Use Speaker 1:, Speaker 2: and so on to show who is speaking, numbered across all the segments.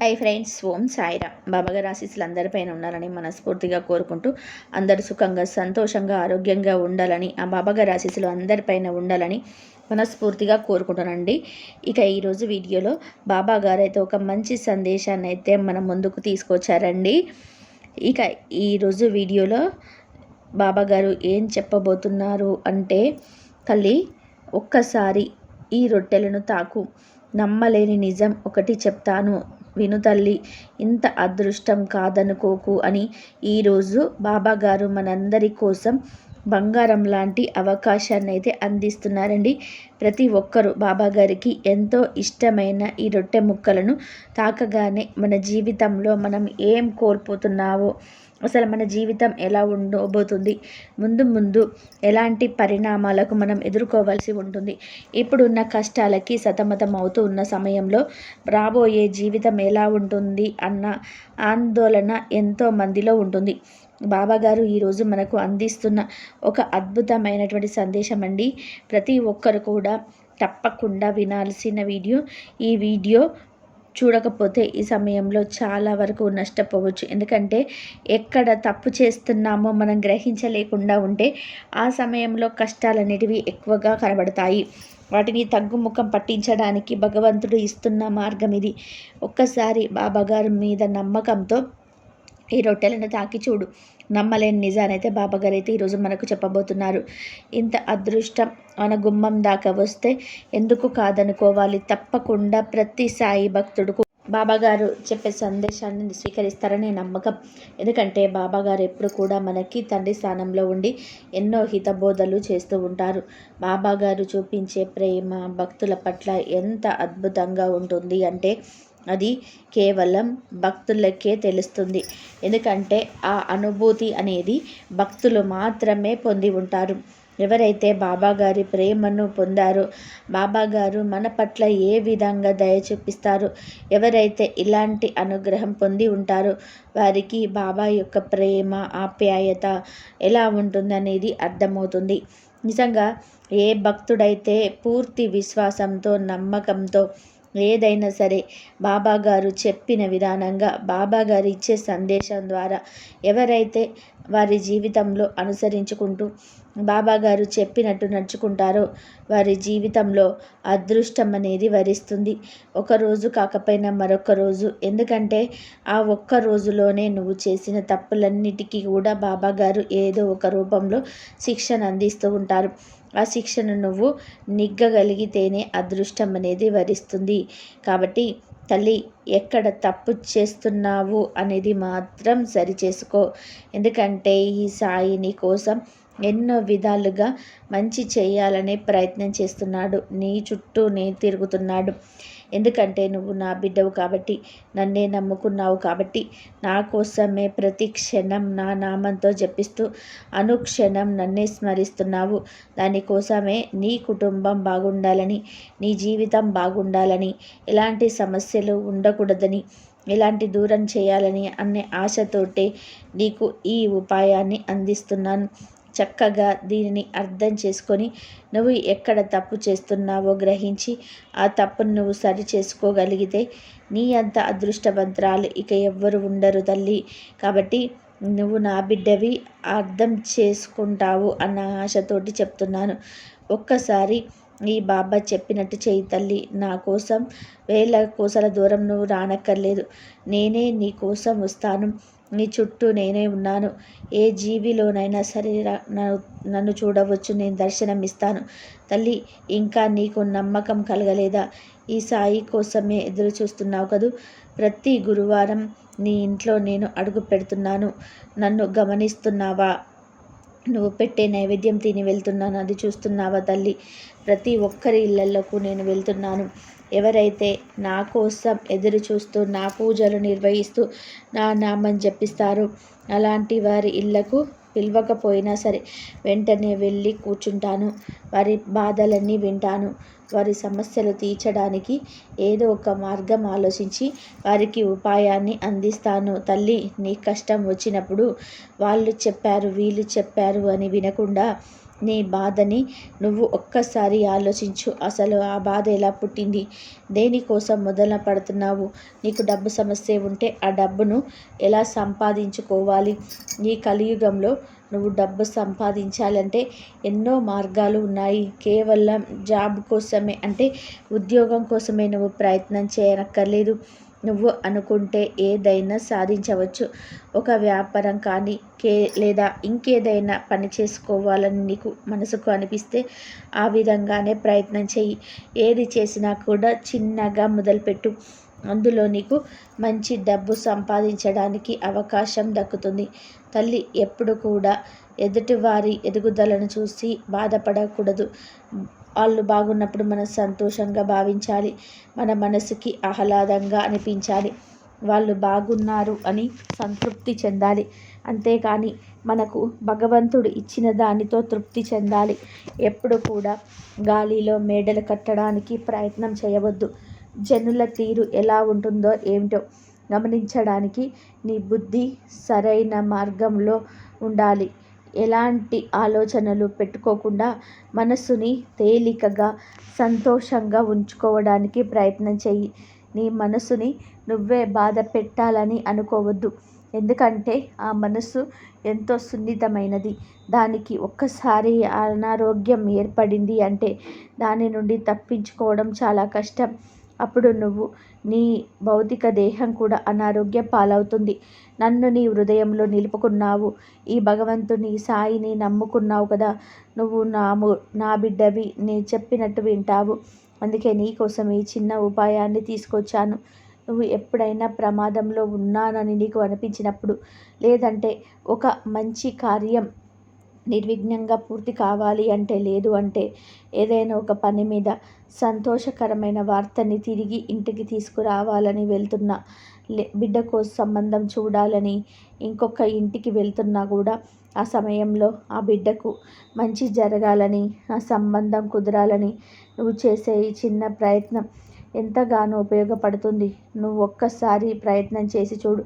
Speaker 1: Hi friends ఓం సాయిరా బాబాగారు ఆశీస్సులు అందరిపైన ఉండాలని మనస్ఫూర్తిగా కోరుకుంటూ అందరు సుఖంగా సంతోషంగా ఆరోగ్యంగా ఉండాలని ఆ బాబాగారు ఆశీస్సులు అందరిపైన ఉండాలని మనస్ఫూర్తిగా కోరుకుంటానండి ఇక ఈరోజు వీడియోలో బాబా గారు అయితే ఒక మంచి సందేశాన్ని అయితే మన ముందుకు తీసుకొచ్చారండి. ఇక ఈరోజు వీడియోలో బాబా గారు ఏం చెప్పబోతున్నారు అంటే తల్లి ఒక్కసారి ఈ రొట్టెలను తాకు. నమ్మలేని నిజం ఒకటి చెప్తాను. విను తల్లి ఇంత అదృష్టం కాదనుకోకు అని ఈరోజు బాబాగారు మనందరి కోసం బంగారం లాంటి అవకాశాన్ని అయితే అందిస్తున్నారండి. ప్రతి ఒక్కరూ బాబాగారికి ఎంతో ఇష్టమైన ఈ రొట్టె ముక్కలను తాకగానే మన జీవితంలో మనం ఏం కోల్పోతున్నావో అసలు మన జీవితం ఎలా ఉండబోతుంది? ముందు ముందు ఎలాంటి పరిణామాలకు మనం ఎదుర్కోవాల్సి ఉంటుంది? ఇప్పుడున్న కష్టాలకి సతమతం అవుతూ ఉన్న సమయంలో రాబోయే జీవితం ఎలా ఉంటుంది అన్న ఆందోళన ఎంతో మందిలో ఉంటుంది. బాబాగారు ఈరోజు మనకు అందిస్తున్న ఒక అద్భుతమైనటువంటి సందేశం అండి. ప్రతి ఒక్కరు కూడా తప్పకుండా వినాల్సిన వీడియో. ఈ వీడియో చూడకపోతే ఈ సమయంలో చాలా వరకు నష్టపోవచ్చు. ఎందుకంటే ఎక్కడ తప్పు చేస్తున్నామో మనం గ్రహించలేకుండా ఉంటే ఆ సమయంలో కష్టాలు అనేటివి ఎక్కువగా కనబడతాయి. వాటిని తగ్గుముఖం పట్టించడానికి భగవంతుడు ఇస్తున్న మార్గం ఇది. ఒక్కసారి బాబాగారి మీద నమ్మకంతో ఈ రొట్టెలను తాకి చూడు. నమ్మలేని నిజానైతే బాబాగారు అయితే ఈరోజు మనకు చెప్పబోతున్నారు. ఇంత అదృష్టం మన గుమ్మం దాకా వస్తే ఎందుకు కాదనుకోవాలి? తప్పకుండా ప్రతి సాయి భక్తుడుకు బాబాగారు చెప్పే సందేశాన్ని స్వీకరిస్తారనే నమ్మకం. ఎందుకంటే బాబాగారు ఎప్పుడు కూడా మనకి తండ్రి స్థానంలో ఉండి ఎన్నో హితబోధలు చేస్తూ ఉంటారు. బాబాగారు చూపించే ప్రేమ భక్తుల పట్ల ఎంత అద్భుతంగా ఉంటుంది అంటే అది కేవలం భక్తులకే తెలుస్తుంది. ఎందుకంటే ఆ అనుభూతి అనేది భక్తులు మాత్రమే పొంది ఉంటారు. ఎవరైతే బాబాగారి ప్రేమను పొందారో బాబాగారు మన పట్ల ఏ విధంగా దయ చూపిస్తారో ఎవరైతే ఇలాంటి అనుగ్రహం పొంది ఉంటారో వారికి బాబా యొక్క ప్రేమ ఆప్యాయత ఎలా ఉంటుందనేది అర్థమవుతుంది. నిజంగా ఏ భక్తుడైతే పూర్తి విశ్వాసంతో నమ్మకంతో ఏదైనా సరే బాబాగారు చెప్పిన విధానంగా బాబాగారు ఇచ్చే సందేశం ద్వారా ఎవరైతే వారి జీవితంలో అనుసరించుకుంటూ బాబాగారు చెప్పినట్టు నడుచుకుంటారో వారి జీవితంలో అదృష్టం అనేది వరిస్తుంది. ఒకరోజు కాకపోయినా మరొక రోజు. ఎందుకంటే ఆ ఒక్క రోజులోనే నువ్వు చేసిన తప్పులన్నిటికీ కూడా బాబాగారు ఏదో ఒక రూపంలో శిక్షణ అందిస్తూ ఉంటారు. ఆ శిక్షను నువ్వు నిగ్గగలిగితేనే అదృష్టం అనేది వరిస్తుంది. కాబట్టి తల్లి ఎక్కడ తప్పు చేస్తున్నావు అనేది మాత్రం సరిచేసుకో. ఎందుకంటే ఈ సాయి నీ కోసం ఎన్నో విధాలుగా మంచి చేయాలనే ప్రయత్నం చేస్తున్నాడు. నీ చుట్టూనే తిరుగుతున్నాడు. ఎందుకంటే నువ్వు నా బిడ్డవు కాబట్టి నన్నే నమ్ముకున్నావు కాబట్టి నా కోసమే ప్రతి క్షణం నా నామంతో జపిస్తూ అనుక్షణం నన్నే స్మరిస్తున్నావు. దానికోసమే నీ కుటుంబం బాగుండాలని నీ జీవితం బాగుండాలని ఎలాంటి సమస్యలు ఉండకూడదని ఎలాంటి దూరం చేయాలని అనే ఆశతోటే నీకు ఈ ఉపాయాన్ని అందిస్తున్నాను. చక్కగా దీనిని అర్థం చేసుకొని నువ్వు ఎక్కడ తప్పు చేస్తున్నావో గ్రహించి ఆ తప్పును నువ్వు సరి చేసుకోగలిగితే నీ అంత అదృష్టవంతరాలు ఇక ఎవ్వరు ఉండరు తల్లి. కాబట్టి నువ్వు నా బిడ్డవి అర్థం చేసుకుంటావు అన్న ఆశతోటి చెప్తున్నాను. ఒక్కసారి ఈ బాబా చెప్పినట్టు చేయి తల్లి. నా కోసం వేల కోసల దూరం నువ్వు రానక్కర్లేదు. నేనే నీ కోసం వస్తాను. నీ చుట్టూ నేనే ఉన్నాను. ఏ జీవిలోనైనా సరే నన్ను చూడవచ్చు నేను దర్శనం ఇస్తాను. తల్లి ఇంకా నీకు నమ్మకం కలగలేదా? ఈ సాయి కోసమే ఎదురు చూస్తున్నావు కదూ? ప్రతి గురువారం నీ ఇంట్లో నేను అడుగు పెడుతున్నాను. నన్ను గమనిస్తున్నావా? నువ్వు పెట్టే నైవేద్యం తిని వెళ్తున్నాను. అది చూస్తున్నావా తల్లి? ప్రతి ఒక్కరి ఇళ్ళలోకి నేను వెళ్తున్నాను. ఎవరైతే నా కోసం ఎదురు చూస్తూ నా పూజలు నిర్వహిస్తూ నా నామం జపిస్తారు అలాంటి వారి ఇళ్ళకు పిలవకపోయినా సరే వెంటనే వెళ్ళి కూర్చుంటాను. వారి బాధలన్నీ వింటాను. వారి సమస్యలు తీర్చడానికి ఏదో ఒక మార్గం ఆలోచించి వారికి ఉపాయాన్ని అందిస్తాను. తల్లి నీ కష్టం వచ్చినప్పుడు వాళ్ళు చెప్పారు వీళ్ళు చెప్పారు అని వినకుండా నీ బాధని నువ్వు ఒక్కసారి ఆలోచించు. అసలు ఆ బాధ ఎలా పుట్టింది? దేనికోసం మొదల పడుతున్నావు? నీకు డబ్బు సమస్య ఉంటే ఆ డబ్బును ఎలా సంపాదించుకోవాలి? ఈ కలియుగంలో నువ్వు డబ్బు సంపాదించాలంటే ఎన్నో మార్గాలు ఉన్నాయి. కేవలం జాబ్ కోసమే అంటే ఉద్యోగం కోసమే నువ్వు ప్రయత్నం చేయనక్కర్లేదు. నువ్వు అనుకుంటే ఏదైనా సాధించవచ్చు. ఒక వ్యాపారం కానీ కే లేదా ఇంకేదైనా పని చేసుకోవాలని నీకు మనసుకు అనిపిస్తే ఆ విధంగానే ప్రయత్నం చెయ్యి. ఏది చేసినా కూడా చిన్నగా మొదలుపెట్టు. అందులో నీకు మంచి డబ్బు సంపాదించడానికి అవకాశం దక్కుతుంది. తల్లి ఎప్పుడు కూడా ఎదుటివారి ఎదుగుదలను చూసి బాధపడకూడదు. వాళ్ళు బాగున్నప్పుడు మనం సంతోషంగా భావించాలి. మన మనసుకి ఆహ్లాదంగా అనిపించాలి. వాళ్ళు బాగున్నారు అని సంతృప్తి చెందాలి. అంతేకాని మనకు భగవంతుడు ఇచ్చిన దానితో తృప్తి చెందాలి. ఎప్పుడు కూడా గాలిలో మేడలు కట్టడానికి ప్రయత్నం చేయవద్దు. జనుల తీరు ఎలా ఉంటుందో ఏమిటో గమనించడానికి నీ బుద్ధి సరైన మార్గంలో ఉండాలి. ఎలాంటి ఆలోచనలు పెట్టుకోకుండా మనస్సుని తేలికగా సంతోషంగా ఉంచుకోవడానికి ప్రయత్నం చెయ్యి. నీ మనసుని నువ్వే బాధ పెట్టాలని అనుకోవద్దు. ఎందుకంటే ఆ మనసు ఎంతో సున్నితమైనది. దానికి ఒక్కసారి అనారోగ్యం ఏర్పడింది అంటే దాని నుండి తప్పించుకోవడం చాలా కష్టం. అప్పుడు నువ్వు నీ భౌతిక దేహం కూడా అనారోగ్య పాలవుతుంది. నన్ను నీ హృదయంలో నిలుపుకున్నావు. ఈ భగవంతుని సాయిని నమ్ముకున్నావు కదా. నువ్వు నా నా బిడ్డవి నీ చెప్పినట్టు వింటావు. అందుకే నీకోసం ఈ చిన్న ఉపాయాన్ని తీసుకొచ్చాను. నువ్వు ఎప్పుడైనా ప్రమాదంలో ఉన్నానని నీకు అనిపించినప్పుడు లేదంటే ఒక మంచి కార్యం నిర్విఘ్నంగా పూర్తి కావాలి అంటే లేదు అంటే ఏదైనా ఒక పని మీద సంతోషకరమైన వార్తని తిరిగి ఇంటికి తీసుకురావాలని వెళ్తున్నా లే కోసం సంబంధం చూడాలని ఇంకొక ఇంటికి వెళ్తున్నా కూడా ఆ సమయంలో ఆ బిడ్డకు మంచి జరగాలని ఆ సంబంధం కుదరాలని నువ్వు చేసే ఈ చిన్న ప్రయత్నం ఎంతగానో ఉపయోగపడుతుంది. నువ్వు ఒక్కసారి ప్రయత్నం చేసి చూడు.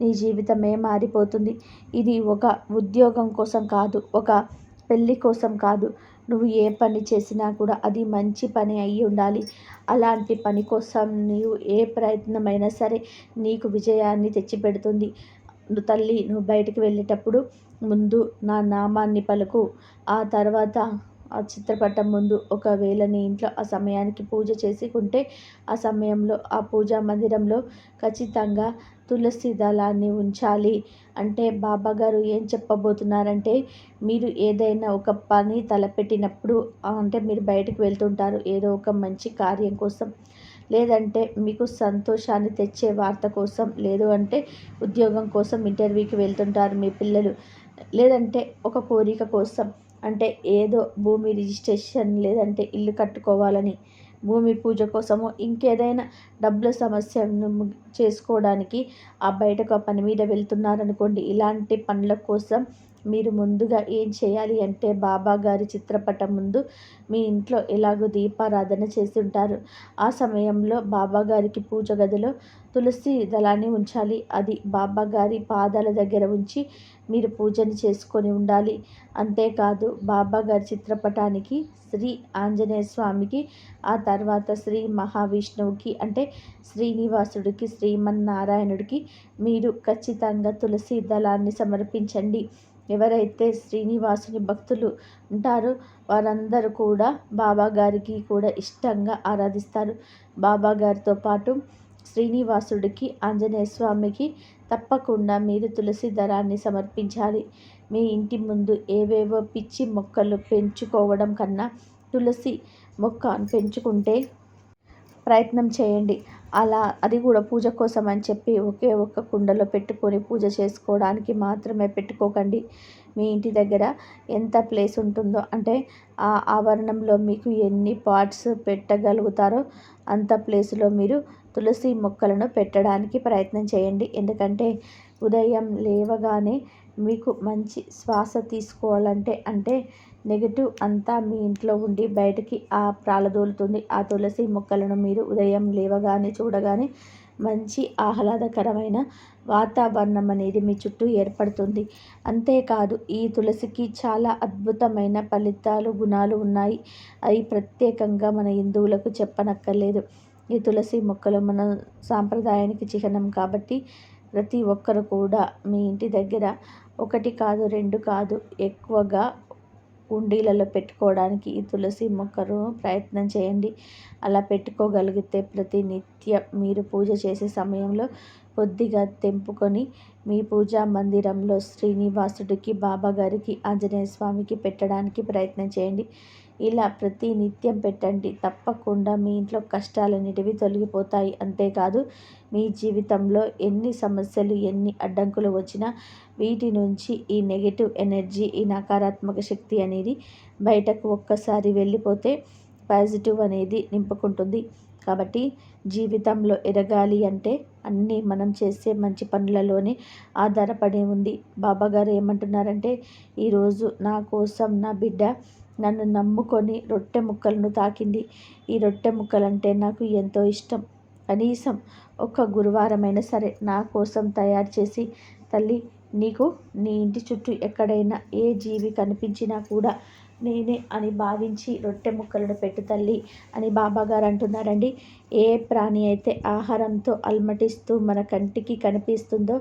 Speaker 1: నీ జీవితమే మారిపోతుంది. ఇది ఒక ఉద్యోగం కోసం కాదు ఒక పెళ్ళి కోసం కాదు. నువ్వు ఏ పని చేసినా కూడా అది మంచి పని అయి ఉండాలి. అలాంటి పని కోసం నీవు ఏ ప్రయత్నమైనా సరే నీకు విజయాన్ని తెచ్చిపెడుతుంది. తల్లి నువ్వు బయటికి వెళ్ళేటప్పుడు ముందు నా నామాన్ని పలుకు. ఆ తర్వాత ఆ చిత్రపటం ముందు ఒకవేళ నీ ఇంట్లో ఆ సమయానికి పూజ చేసుకుంటే ఆ సమయంలో ఆ పూజా మందిరంలో ఖచ్చితంగా తులసి దళాన్ని ఉంచాలి. అంటే బాబా గారు ఏం చెప్పబోతున్నారంటే మీరు ఏదైనా ఒక పని తలపెట్టినప్పుడు అంటే మీరు బయటకు వెళ్తుంటారు ఏదో ఒక మంచి కార్యం కోసం. లేదంటే మీకు సంతోషాన్ని తెచ్చే వార్త కోసం లేదు అంటే ఉద్యోగం కోసం ఇంటర్వ్యూకి వెళ్తుంటారు మీ పిల్లలు. లేదంటే ఒక కోరిక కోసం. అంటే ఏదో భూమి రిజిస్ట్రేషన్ లేదంటే ఇల్లు కట్టుకోవాలని భూమి పూజ కోసమో ఇంకేదైనా డబ్బుల సమస్యను చేసుకోవడానికి ఆ బయటకు ఆ పని మీద వెళ్తున్నారనుకోండి ఇలాంటి పనుల కోసం మీరు ముందుగా ఏం చేయాలి అంటే బాబా గారి చిత్రపటం ముందు మీ ఇంట్లో ఎలాగో దీపారాధన చేసి ఉంటారు. ఆ సమయంలో బాబా గారికి పూజ గదిలో తులసి దళాన్ని ఉంచాలి. అది బాబా గారి పాదాల దగ్గర ఉంచి మీరు పూజను చేసుకొని ఉండాలి. అంతేకాదు బాబా గారి చిత్రపటానికి శ్రీ ఆంజనేయ స్వామికి ఆ తర్వాత శ్రీ మహావిష్ణువుకి అంటే శ్రీనివాసుడికి శ్రీమన్నారాయణుడికి మీరు ఖచ్చితంగా తులసి దళాన్ని సమర్పించండి. ఎవరైతే శ్రీనివాసుని భక్తులు ఉంటారో వారందరూ కూడా బాబా గారికి కూడా ఇష్టంగా ఆరాధిస్తారు. బాబా గారితో పాటు శ్రీనివాసుడికి ఆంజనేయ స్వామికి తప్పకుండా మీరు తులసి దళాన్ని సమర్పించాలి. మీ ఇంటి ముందు ఏవేవో పిచ్చి మొక్కలు పెంచుకోవడం కన్నా తులసి మొక్క పెంచుకుంటే ప్రయత్నం చేయండి. అలా అది కూడా పూజ కోసం అని చెప్పి ఒకే ఒక్క కుండలో పెట్టుకొని పూజ చేసుకోవడానికి మాత్రమే పెట్టుకోకండి. మీ ఇంటి దగ్గర ఎంత ప్లేస్ ఉంటుందో అంటే ఆ ఆవరణంలో మీకు ఎన్ని పాట్స్ పెట్టగలుగుతారో అంత ప్లేస్లో మీరు తులసి మొక్కలను పెట్టడానికి ప్రయత్నం చేయండి. ఎందుకంటే ఉదయం లేవగానే మీకు మంచి శ్వాస తీసుకోవాలంటే అంటే నెగిటివ్ అంతా మీ ఇంట్లో ఉండి బయటికి ఆ ప్రాలదోలుతుంది ఆ తులసి మొక్కలను మీరు ఉదయం లేవగానే చూడగానే మంచి ఆహ్లాదకరమైన వాతావరణం అనేది మీ చుట్టూ ఏర్పడుతుంది. అంతేకాదు ఈ తులసికి చాలా అద్భుతమైన ఫలితాలు గుణాలు ఉన్నాయి. అవి ప్రత్యేకంగా మన హిందువులకు చెప్పనక్కర్లేదు. ఈ తులసి మొక్కలు మన సాంప్రదాయానికి చిహ్నం కాబట్టి ప్రతి ఒక్కరు కూడా మీ ఇంటి దగ్గర ఒకటి కాదు రెండు కాదు ఎక్కువగా కుండీలలో పెట్టుకోవడానికి ఈ తులసి మొక్కను ప్రయత్నం చేయండి. అలా పెట్టుకోగలిగితే ప్రతి నిత్యం మీరు పూజ చేసే సమయంలో కొద్దిగా తెంపుకొని మీ పూజా మందిరంలో శ్రీనివాసుడికి బాబాగారికి ఆంజనేయ స్వామికి పెట్టడానికి ప్రయత్నం చేయండి. ఇలా ప్రతి నిత్యం పెట్టండి. తప్పకుండా మీ ఇంట్లో కష్టాలన్నిటివి తొలగిపోతాయి. అంతేకాదు మీ జీవితంలో ఎన్ని సమస్యలు ఎన్ని అడ్డంకులు వచ్చినా వీటి నుంచి ఈ నెగిటివ్ ఎనర్జీ ఈ నకారాత్మక శక్తి అనేది బయటకు ఒక్కసారి వెళ్ళిపోతే పాజిటివ్ అనేది నింపుకుంటుంది. కాబట్టి జీవితంలో ఎదగాలి అంటే అన్నీ మనం చేసే మంచి పనులలోనే ఆధారపడి ఉంది. బాబాగారు ఏమంటున్నారంటే ఈరోజు నా కోసం నా బిడ్డ నన్ను నమ్ముకొని రొట్టె ముక్కలను తాకింది. ఈ రొట్టె ముక్కలంటే నాకు ఎంతో ఇష్టం. కనీసం ఒక్క గురువారమైనా సరే నా కోసం తయారు చేసి తల్లి నీకు నీ ఇంటి చుట్టూ ఎక్కడైనా ఏ జీవి కనిపించినా కూడా నేనే అని భావించి రొట్టె ముక్కలను పెట్టు తల్లి అని బాబాగారు అంటున్నారండి. ఏ ప్రాణి అయితే ఆహారంతో అల్మటిస్తూ మన కంటికి కనిపిస్తుందో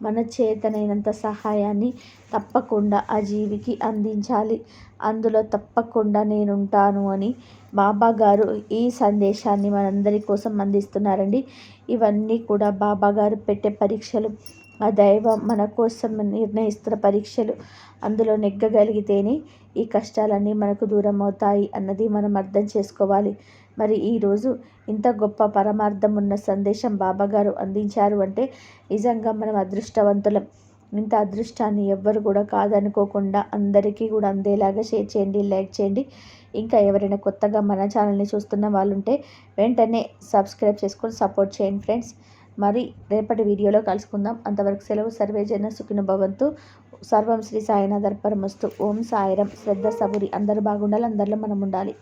Speaker 1: మన చేతనైనంత సహాయాన్ని తప్పకుండా ఆ జీవికి అందించాలి. అందులో తప్పకుండా నేనుంటాను అని బాబా గారు ఈ సందేశాన్ని మనందరి కోసం అందిస్తున్నారండి. ఇవన్నీ కూడా బాబా గారు పెట్టే పరీక్షలు ఆ దైవం మన కోసం నిర్ణయిస్తున్న పరీక్షలు. అందులో నెగ్గగలిగితేనే ఈ కష్టాలన్నీ మనకు దూరం అవుతాయి అన్నది మనం అర్థం చేసుకోవాలి. మరి ఈరోజు ఇంత గొప్ప పరమార్థం ఉన్న సందేశం బాబాగారు అందించారు అంటే నిజంగా మనం అదృష్టవంతులం. ఇంత అదృష్టాన్ని ఎవ్వరు కూడా కాదనుకోకుండా అందరికీ కూడా అందేలాగా షేర్ చేయండి లైక్ చేయండి. ఇంకా ఎవరైనా కొత్తగా మన ఛానల్ని చూస్తున్న వాళ్ళు ఉంటే వెంటనే సబ్స్క్రైబ్ చేసుకొని సపోర్ట్ చేయండి ఫ్రెండ్స్. మరి రేపటి వీడియోలో కలుసుకుందాం. అంతవరకు సెలవు సర్వేజన సుఖిన భవంతు. సర్వం శ్రీ సాయినాథర్ పరమస్తు. ఓం సాయిరం. శ్రద్ధ సబురి. అందరు బాగుండాలి అందరిలో మనం ఉండాలి.